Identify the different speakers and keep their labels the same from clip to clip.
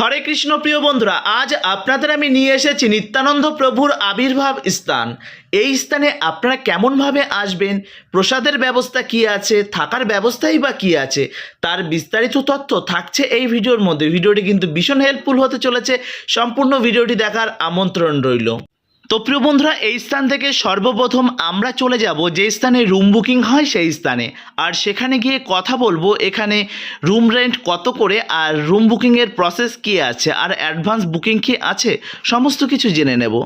Speaker 1: হরে কৃষ্ণ প্রিয় বন্ধুরা, আজ আপনাদের আমি নিয়ে এসেছি নিত্যানন্দ প্রভুর আবির্ভাব স্থান। এই স্থানে আপনারা কেমনভাবে আসবেন? প্রসাদের ব্যবস্থা কি আছে? থাকার ব্যবস্থাই বা কি আছে? তার বিস্তারিত তথ্য থাকছে এই ভিডিওর মধ্যে। ভিডিওটি কিন্তু ভীষণ হেল্পফুল হতে চলেছে। সম্পূর্ণ ভিডিওটি দেখার আমন্ত্রণ রইল। তো প্রিয় বন্ধুরা, এই স্থান থেকে সর্বপ্রথম আমরা চলে যাব যে স্থানে রুম বুকিং হয় সেই স্থানে। আর সেখানে গিয়ে কথা বলব, এখানে রুম রেন্ট কত করে আর রুম বুকিংয়ের প্রসেস কী আছে, আর অ্যাডভান্স বুকিং কি আছে, সমস্ত কিছু জেনে নেব।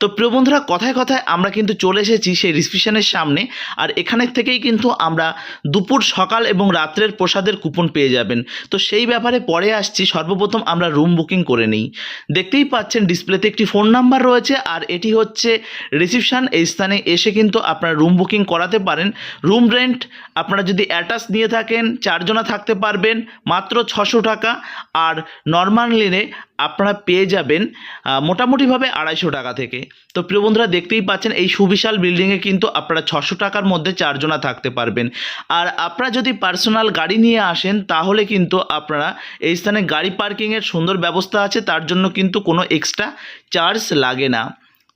Speaker 1: তো প্রিয় বন্ধুরা, কথায় কথায় আমরা কিন্তু চলে এসেছি সেই রিসিপশনের সামনে, আর এখানের থেকেই কিন্তু আমরা দুপুর সকাল এবং রাত্রের প্রসাদের কুপন পেয়ে যাবেন। তো সেই ব্যাপারে পরে আসছি, সর্বপ্রথম আমরা রুম বুকিং করে নিই। দেখতেই পাচ্ছেন ডিসপ্লেতে একটি ফোন নাম্বার রয়েছে, আর এটি হচ্ছে রিসিপশন এই স্থানে এসে কিন্তু আপনারা রুম বুকিং করাতে পারেন। রুম রেন্ট আপনারা যদি অ্যাটাচ নিয়ে থাকেন, চারজনা থাকতে পারবেন, মাত্র ছশো টাকা। আর নর্মাল নিলে আপনারা পেয়ে যাবেন মোটামুটিভাবে আড়াইশো টাকা থেকে। তো প্রিয় বন্ধুরা, দেখতেই পাচ্ছেন, এই সুবিশাল বিল্ডিংয়ে কিন্তু আপনারা ছশো টাকার মধ্যে চারজনা থাকতে পারবেন। আর আপনারা যদি পার্সোনাল গাড়ি নিয়ে আসেন, তাহলে কিন্তু আপনারা এই স্থানে গাড়ি পার্কিংয়ের সুন্দর ব্যবস্থা আছে। তার জন্য কিন্তু কোনো এক্সট্রা চার্জ লাগে না।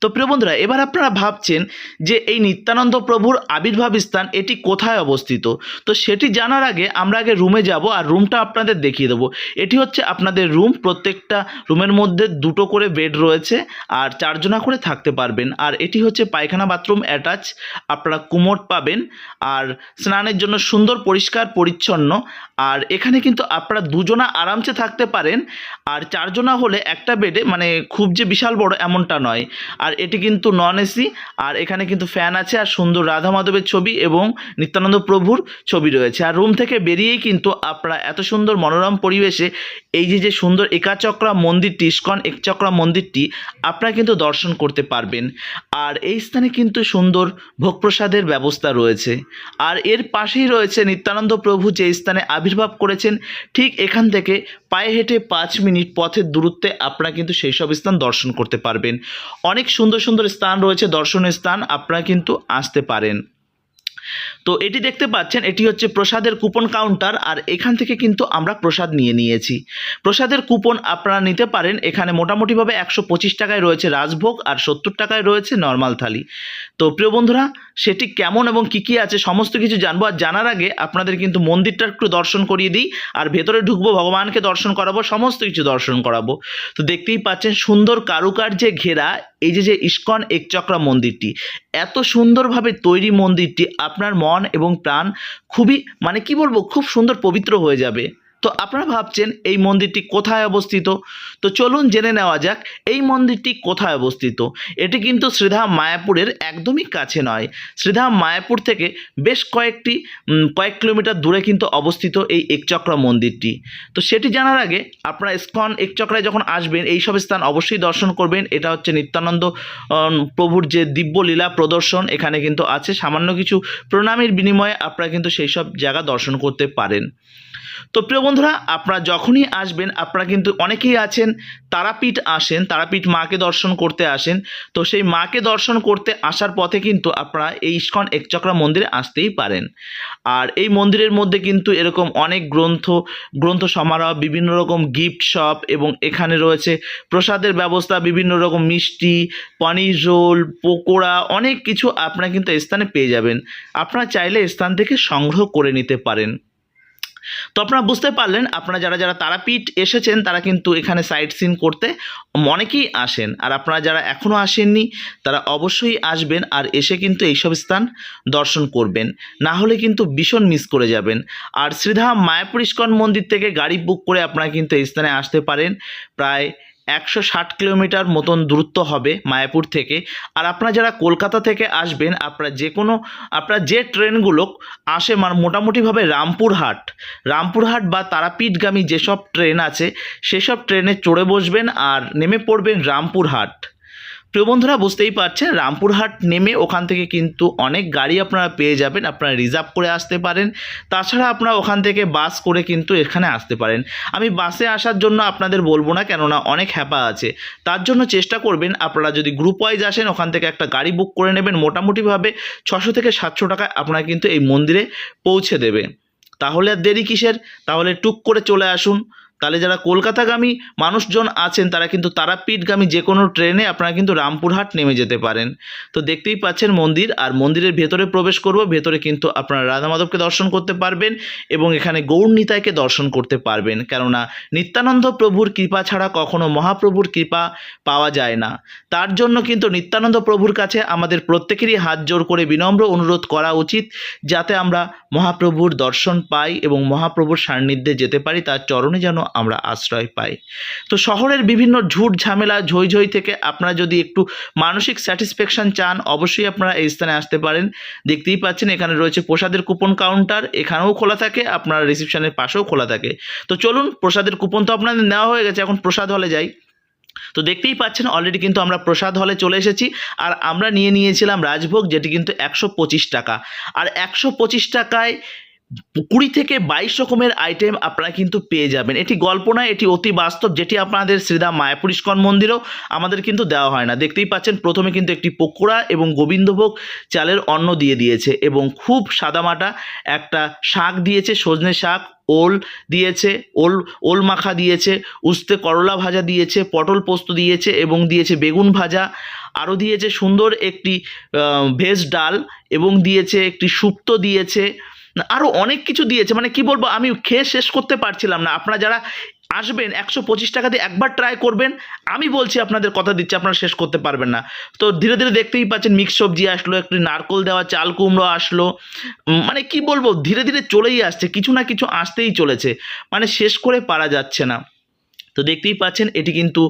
Speaker 1: তো প্রিয় বন্ধুরা, এবার আপনারা ভাবছেন যে এই নিত্যানন্দ প্রভুর আবির্ভাব স্থান এটি কোথায় অবস্থিত? তো সেটি জানার আগে আমরা আগে রুমে যাব আর রুমটা আপনাদের দেখিয়ে দেবো। এটি হচ্ছে আপনাদের রুম প্রত্যেকটা রুমের মধ্যে দুটো করে বেড রয়েছে আর চারজনা করে থাকতে পারবেন। আর এটি হচ্ছে পায়খানা বাথরুম অ্যাটাচ আপনারা কুমোট পাবেন আর স্নানের জন্য সুন্দর, পরিষ্কার, পরিচ্ছন্ন। আর এখানে কিন্তু আপনারা দুজনা আরামসে থাকতে পারেন। আর চারজনা হলে একটা বেডে মানে খুব যে বিশাল বড় এমনটা নয়। আর এটি কিন্তু নন এসি আর এখানে কিন্তু ফ্যান আছে, আর সুন্দর রাধা মাধবের ছবি এবং নিত্যানন্দ প্রভুর ছবি রয়েছে। আর রুম থেকে বেরিয়েই কিন্তু আপনারা এত সুন্দর মনোরম পরিবেশে এই যে যে সুন্দর একাচক্রা মন্দিরটি, ইস্কন একচক্রা মন্দিরটি, আপনারা কিন্তু দর্শন করতে পারবেন। আর এই স্থানে কিন্তু সুন্দর ভোগ প্রসাদের ব্যবস্থা রয়েছে। আর এর পাশেই রয়েছে নিত্যানন্দ প্রভু, যে স্থানে আবির্ভাব করেছেন, ঠিক এখান থেকে পায়ে হেঁটে পাঁচ মিনিট পথের দূরত্বে আপনারা কিন্তু সেই সব স্থান দর্শন করতে পারবেন। অনেক সুন্দর সুন্দর স্থান রয়েছে, দর্শনীয় স্থান, আপনারা কিন্তু আসতে পারেন। তো এটি দেখতে পাচ্ছেন, এটি হচ্ছে প্রসাদের কুপন কাউন্টার, আর এখান থেকে কিন্তু আমরা প্রসাদ নিয়ে নিয়েছি। প্রসাদের কুপন আপনারা নিতে পারেন, এখানে মোটামুটিভাবে একশো পঁচিশ টাকায় রয়েছে রাজভোগ আর সত্তর টাকায় রয়েছে নর্মাল থালি। তো প্রিয় বন্ধুরা, সেটি কেমন এবং কী কী আছে সমস্ত কিছু জানব, আর জানার আগে আপনাদের কিন্তু মন্দিরটা একটু দর্শন করিয়ে দিই, আর ভেতরে ঢুকবো, ভগবানকে দর্শন করাবো, সমস্ত কিছু দর্শন করাবো। তো দেখতেই পাচ্ছেন সুন্দর কারুকার্যে ঘেরা এই যে যে ইস্কন একচক্রা মন্দিরটি, এত সুন্দরভাবে তৈরি মন্দিরটি আপনার মন এবং প্রাণ খুবই মানে কি বলব, খুব সুন্দর পবিত্র হয়ে যাবে। তো আপনারা ভাবছেন এই মন্দিরটি কোথায় অবস্থিত? তো চলুন জেনে নেওয়া যাক, এই মন্দিরটি কোথায় অবস্থিত? এটি কিন্তু শ্রীধাম মায়াপুরের একদমই কাছে নয়। শ্রীধাম মায়াপুর থেকে বেশ কয়েকটি কয়েক কিলোমিটার দূরে কিন্তু অবস্থিত এই একচক্রা মন্দিরটি। তো সেটি জানার আগে আপনারা স্কন একচক্রায় যখন আসবেন, এই সব স্থান অবশ্যই দর্শন করবেন। এটা হচ্ছে নিত্যানন্দ প্রভুর যে দিব্য লীলা প্রদর্শন, এখানে কিন্তু আছে সামান্য কিছু প্রণামের বিনিময়ে আপনারা কিন্তু সেই সব জায়গা দর্শন করতে পারেন। তো প্রিয় বন্ধুরা, আপনারা যখনই আসবেন, আপনারা কিন্তু অনেকেই আছেন, তারাপীঠ আসেন, তারাপীঠ মাকে দর্শন করতে আসেন। তো সেই মাকে দর্শন করতে আসার পথে কিন্তু আপনারা এই ইস্কন একচক্রা মন্দিরে আসতেই পারেন। আর এই মন্দিরের মধ্যে কিন্তু এরকম অনেক গ্রন্থ গ্রন্থ সমারোহ, বিভিন্ন রকম গিফট শপ এবং এখানে রয়েছে প্রসাদের ব্যবস্থা, বিভিন্ন রকম মিষ্টি, পনির রোল, পকোড়া, অনেক কিছু আপনারা কিন্তু স্থানে পেয়ে যাবেন। আপনারা চাইলে স্থান থেকে সংগ্রহ করে নিতে পারেন। তো আপনারা বুঝতে পারলেন, আপনারা যারা যারা তারাপীঠ এসেছেন, তারা কিন্তু এখানে সাইট সিন করতে অনেকেই আসেন। আর আপনারা যারা এখনও আসেননি, তারা অবশ্যই আসবেন আর এসে কিন্তু এইসব স্থান দর্শন করবেন। না হলে কিন্তু ভীষণ মিস করে যাবেন। আর শ্রীধাম মায়াপুর ইস্কন মন্দির থেকে গাড়ি বুক করে আপনারা কিন্তু এই স্থানে আসতে পারেন। প্রায় একশো ষাট কিলোমিটার মতন দূরত্ব হবে মায়াপুর থেকে। আর আপনারা যারা কলকাতা থেকে আসবেন, আপনারা যে কোনো, আপনার যে ট্রেনগুলো আসে মানে মোটামুটিভাবে রামপুরহাট রামপুরহাট বা তারাপীঠগামী যেসব ট্রেন আছে, সেসব ট্রেনে চড়ে বসবেন আর নেমে পড়বেন রামপুরহাট। প্রিয় বন্ধুরা, বুঝতেই পারছেন, রামপুরহাট নেমে ওখান থেকে কিন্তু অনেক গাড়ি আপনারা পেয়ে যাবেন, আপনারা রিজার্ভ করে আসতে পারেন। তাছাড়া আপনারা ওখান থেকে বাস করে কিন্তু এখানে আসতে পারেন। আমি বাসে আসার জন্য আপনাদের বলব না, কেননা অনেক হ্যাপা আছে। তার জন্য চেষ্টা করবেন, আপনারা যদি গ্রুপ ওয়াইজ আসেন, ওখান থেকে একটা গাড়ি বুক করে নেবেন। মোটামুটিভাবে ছশো থেকে সাতশো টাকায় আপনারা কিন্তু এই মন্দিরে পৌঁছে দেবে। তাহলে আর দেরি কিসের? তাহলে টুক করে চলে আসুন। তাহলে যারা কলকাতাগামী মানুষজন আছেন, তারা কিন্তু তারাপীঠগামী যে কোনো ট্রেনে আপনারা কিন্তু রামপুরহাট নেমে যেতে পারেন। তো দেখতেই পাচ্ছেন মন্দির, আর মন্দিরের ভেতরে প্রবেশ করব, ভেতরে কিন্তু আপনারা রাধা মাধবকে দর্শন করতে পারবেন এবং এখানে গৌর নিতাইকে দর্শন করতে পারবেন। কেননা নিত্যানন্দ প্রভুর কৃপা ছাড়া কখনো মহাপ্রভুর কৃপা পাওয়া যায় না। তার জন্য কিন্তু নিত্যানন্দ প্রভুর কাছে আমাদের প্রত্যেকেরই হাত জোর করে বিনম্র অনুরোধ করা উচিত, যাতে আমরা মহাপ্রভুর দর্শন পাই এবং মহাপ্রভুর সান্নিধ্যে যেতে পারি, তার চরণে যেন আমরা আশ্রয় পাই। তো শহরের বিভিন্ন ঝুট ঝামেলা ঝই ঝই থেকে আপনারা যদি একটু মানসিক স্যাটিসফ্যাকশন চান, অবশ্যই আপনারা এই স্থানে আসতে পারেন। দেখতেই পাচ্ছেন এখানে রয়েছে প্রসাদের কুপন কাউন্টার এখানেও খোলা থাকে, আপনার রিসেপশনের পাশেও খোলা থাকে। তো চলুন, প্রসাদের কুপন তো আপনাদের নেওয়া হয়ে গেছে, এখন প্রসাদ হলে যাই। তো দেখতেই পাচ্ছেন অলরেডি কিন্তু আমরা প্রসাদ হলে চলে এসেছি, আর আমরা নিয়ে নিয়েছিলাম রাজভোগ, যেটি কিন্তু একশো পঁচিশ টাকা। আর একশো পঁচিশ টাকায় কুড়ি থেকে বাইশ রকমের আইটেম আপনারা কিন্তু পেয়ে যাবেন। এটি গল্প নয়, এটি অতি বাস্তব, যেটি আপনাদের শ্রীধাম মায়াপুর ইস্কন মন্দিরেও আমাদের কিন্তু দেওয়া হয় না। দেখতেই পাচ্ছেন, প্রথমে কিন্তু একটি পকোড়া এবং গোবিন্দভোগ চালের অন্ন দিয়ে দিয়েছে এবং খুব সাদামাটা একটা শাক দিয়েছে, সজনে শাক, ওল দিয়েছে, ওল ওল মাখা দিয়েছে, উস্তে করলা ভাজা দিয়েছে, পটল পোস্ত দিয়েছে এবং দিয়েছে বেগুন ভাজা। আরও দিয়েছে সুন্দর একটি ভেজ ডাল এবং দিয়েছে একটি শুক্তো দিয়েছে। আরও অনেক কিছু দিয়েছে। মানে কি বলব, আমি খেয়ে শেষ করতে পারছিলাম না। আপনারা যারা আসবেন, একশো পঁচিশ টাকা দিয়ে একবার ট্রাই করবেন, আমি বলছি আপনাদের কথা দিচ্ছি, আপনারা শেষ করতে পারবেন না। তো ধীরে ধীরে দেখতেই পাচ্ছেন মিক্স সবজি আসলো, একটি নারকোল দেওয়া, চাল কুমড়ো আসলো। মানে কি বলব, ধীরে ধীরে চলেই আসছে, কিছু না কিছু আসতেই চলেছে। মানে শেষ করে পারা যাচ্ছে না। তো দেখতেই পাচ্ছেন, এটি কিন্তু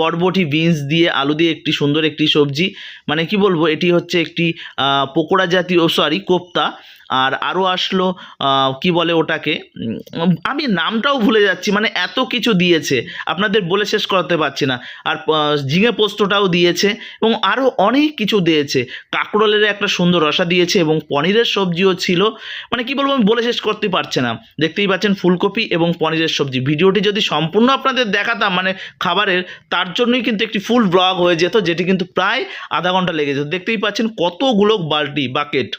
Speaker 1: বরবটি, বিনস দিয়ে, আলু দিয়ে একটি সুন্দর একটি সবজি। মানে কি বলব, এটি হচ্ছে একটি পকোড়া জাতীয় সরি কোপ্তা। আর আরও আসলো কি বলে ওটাকে? আমি নামটাও ভুলে যাচ্ছি মানে এত কিছু দিয়েছে, আপনাদের বলে শেষ করাতে পারছি না। আর ঝিঙে পোস্তটাও দিয়েছে এবং আরও অনেক কিছু দিয়েছে। কাঁকরোলের একটা সুন্দর রসা দিয়েছে এবং পনিরের সবজিও ছিল। মানে কি বলব, আমি বলে শেষ করতে পারছে না। দেখতেই পাচ্ছেন ফুলকপি এবং পনিরের সবজি। ভিডিওটি যদি সম্পূর্ণ আপনাদের দেখাতাম মানে খাবারের, তার জন্যই কিন্তু একটি ফুল ব্লগ হয়ে যেত, যেটি কিন্তু প্রায় আধা ঘণ্টা লেগে যেত। দেখতেই পাচ্ছেন কতগুলো বালতি, বাকেট।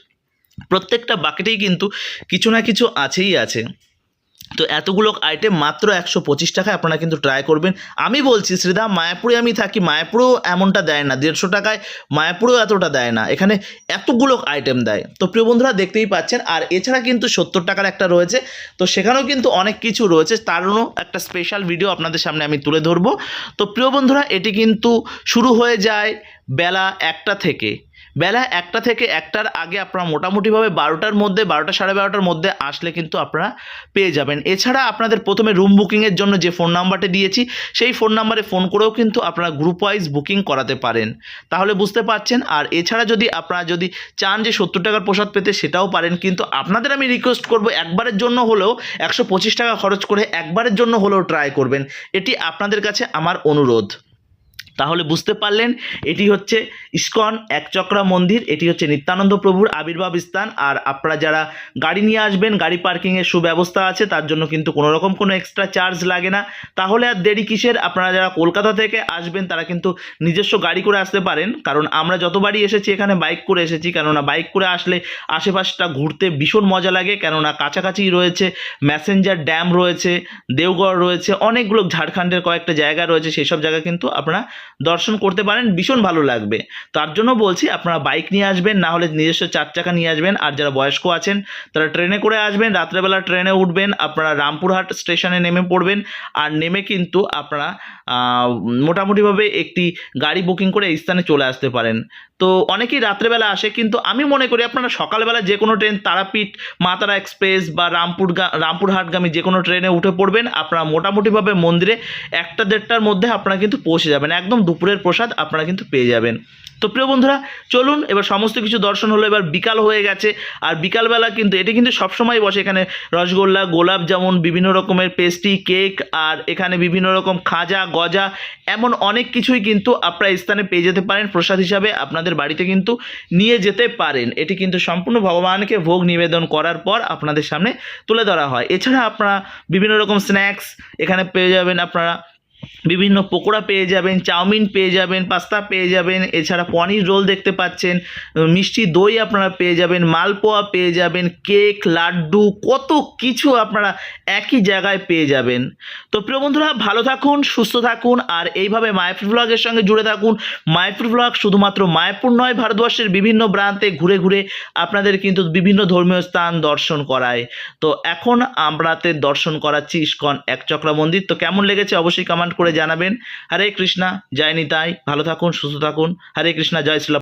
Speaker 1: প্রত্যেকটা বাকেটেই কিন্তু কিছু না কিছু আছেই আছে। তো এতগুলো আইটেম মাত্র একশো পঁচিশ টাকায় আপনারা কিন্তু ট্রাই করবেন। আমি বলছি শ্রীধাম মায়াপুরে আমি থাকি, মায়াপুরেও এমনটা দেয় না। দেড়শো টাকায় মায়াপুরেও এতটা দেয় না। এখানে এতগুলো আইটেম দেয়। তো প্রিয় বন্ধুরা, দেখতেই পাচ্ছেন। আর এছাড়া কিন্তু সত্তর টাকার একটা রয়েছে। তো সেখানেও কিন্তু অনেক কিছু রয়েছে। তারও একটা স্পেশাল ভিডিও আপনাদের সামনে আমি তুলে ধরবো। তো প্রিয় বন্ধুরা, এটি কিন্তু শুরু হয়ে যায় বেলা একটা থেকে। বেলা একটা থেকে একটার আগে আপনারা মোটামুটিভাবে বারোটার মধ্যে, বারোটা সাড়ে বারোটার মধ্যে আসলে কিন্তু আপনারা পেয়ে যাবেন। এছাড়া আপনাদের প্রথমে রুম বুকিংয়ের জন্য যে ফোন নাম্বারটা দিয়েছি, সেই ফোন নাম্বারে ফোন করেও কিন্তু আপনারা গ্রুপ ওয়াইজ বুকিং করাতে পারেন। তাহলে বুঝতে পারছেন, আর এছাড়া যদি আপনারা যদি চান যে সত্তর টাকার প্রসাদ পেতে, সেটাও পারেন। কিন্তু আপনাদের আমি রিকোয়েস্ট করব একবারের জন্য হলেও একশো পঁচিশ টাকা খরচ করে একবারের জন্য হলেও ট্রাই করবেন। এটি আপনাদের কাছে আমার অনুরোধ। তাহলে বুঝতে পারলেন, এটি হচ্ছে ইস্কন একচক্রা মন্দির, এটি হচ্ছে নিত্যানন্দ প্রভুর আবির্ভাব স্থান। আর আপনারা যারা গাড়ি নিয়ে আসবেন, গাড়ি পার্কিংয়ের সুব্যবস্থা আছে, তার জন্য কিন্তু কোনো রকম কোনো এক্সট্রা চার্জ লাগে না। তাহলে আর দেরি কিসের? আপনারা যারা কলকাতা থেকে আসবেন, তারা কিন্তু নিজস্ব গাড়ি করে আসতে পারেন। কারণ আমরা যতবারই এসেছি, এখানে বাইক করে এসেছি, কেননা বাইক করে আসলে আশেপাশটা ঘুরতে ভীষণ মজা লাগে। কেননা কাছাকাছি রয়েছে ম্যাসেঞ্জার ড্যাম রয়েছে দেওগড় রয়েছে, অনেকগুলো ঝাড়খণ্ডের কয়েকটা জায়গা রয়েছে সেই সব জায়গা কিন্তু আপনারা দর্শন করতে পারেন, ভীষণ ভালো লাগবে। তার জন্য বলছি, আপনারা বাইক নিয়ে আসবেন, না হলে নিজস্ব চার চাকা নিয়ে আসবেন, আর যারা বয়স্ক আছেন, তারা ট্রেনে করে আসবেন, রাত্রেবেলা ট্রেনে উঠবেন, আপনারা রামপুরহাট স্টেশনে নেমে পড়বেন, আর নেমে কিন্তু আপনারা মোটামুটিভাবে একটি গাড়ি বুকিং করে এই স্থানে চলে আসতে পারেন। তো অনেকেই রাত্রেবেলা আসে, কিন্তু আমি মনে করি আপনারা সকালবেলা যে কোনো ট্রেন, তারাপীঠ, মাতারা এক্সপ্রেস বা রামপুর রামপুরহাটগামী যে কোনো ট্রেনে উঠে পড়বেন, আপনারা মোটামুটিভাবে মন্দিরে একটা দেড়টার মধ্যে আপনারা কিন্তু পৌঁছে যাবেন, একদম দুপুরের প্রসাদ আপনারা কিন্তু পেয়ে যাবেন। তো প্রিয় বন্ধুরা, চলুন, এবার সমস্ত কিছু দর্শন হলো, এবার বিকাল হয়ে গেছে। আর বিকালবেলা কিন্তু, এটি কিন্তু সবসময় বসে এখানে রসগোল্লা, গোলাপ জামুন, বিভিন্ন রকমের পেস্ট্রি কেক আর এখানে বিভিন্ন রকম খাজা, গজা, এমন অনেক কিছুই কিন্তু আপনারা স্থানে পেয়ে যেতে পারেন। প্রসাদ হিসাবে আপনাদের বাড়িতে কিন্তু নিয়ে যেতে পারেন। এটি কিন্তু সম্পূর্ণ ভগবানকে ভোগ নিবেদন করার পর আপনাদের সামনে তুলে ধরা হয়। এছাড়া আপনারা বিভিন্ন রকম স্ন্যাক্স এখানে পেয়ে যাবেন আপনারা। বিভিন্ন পকোড়া পেয়ে যাবেন, চাউমিন পেয়ে যাবেন, পাস্তা পেয়ে যাবেন, এছাড়া পনির রোল দেখতে পাচ্ছেন মিষ্টি দই আপনারা পেয়ে যাবেন, মালপোয়া পেয়ে যাবেন, কেক, লাড্ডু, কত কিছু আপনারা একই জায়গায় পেয়ে যাবেন। তো প্রিয় বন্ধুরা, ভালো থাকুন, সুস্থ থাকুন, আর এইভাবে মায়াপুর ব্লগের সঙ্গে জুড়ে থাকুন। মায়াপুর ব্লগ শুধুমাত্র মায়াপুর নয়, ভারতবর্ষের বিভিন্ন প্রান্তে ঘুরে ঘুরে আপনাদের কিন্তু বিভিন্ন ধর্মীয় স্থান দর্শন করায়। তো এখন আমরাতে দর্শন করাচ্ছি ইস্কন একচক্রা মন্দির। তো কেমন লেগেছে অবশ্যই কমেন্ট করে জানাবেন। হরে কৃষ্ণা, জয় নিতাই, ভালো থাকুন, সুস্থ থাকুন। হরে কৃষ্ণা, জয় শ্রী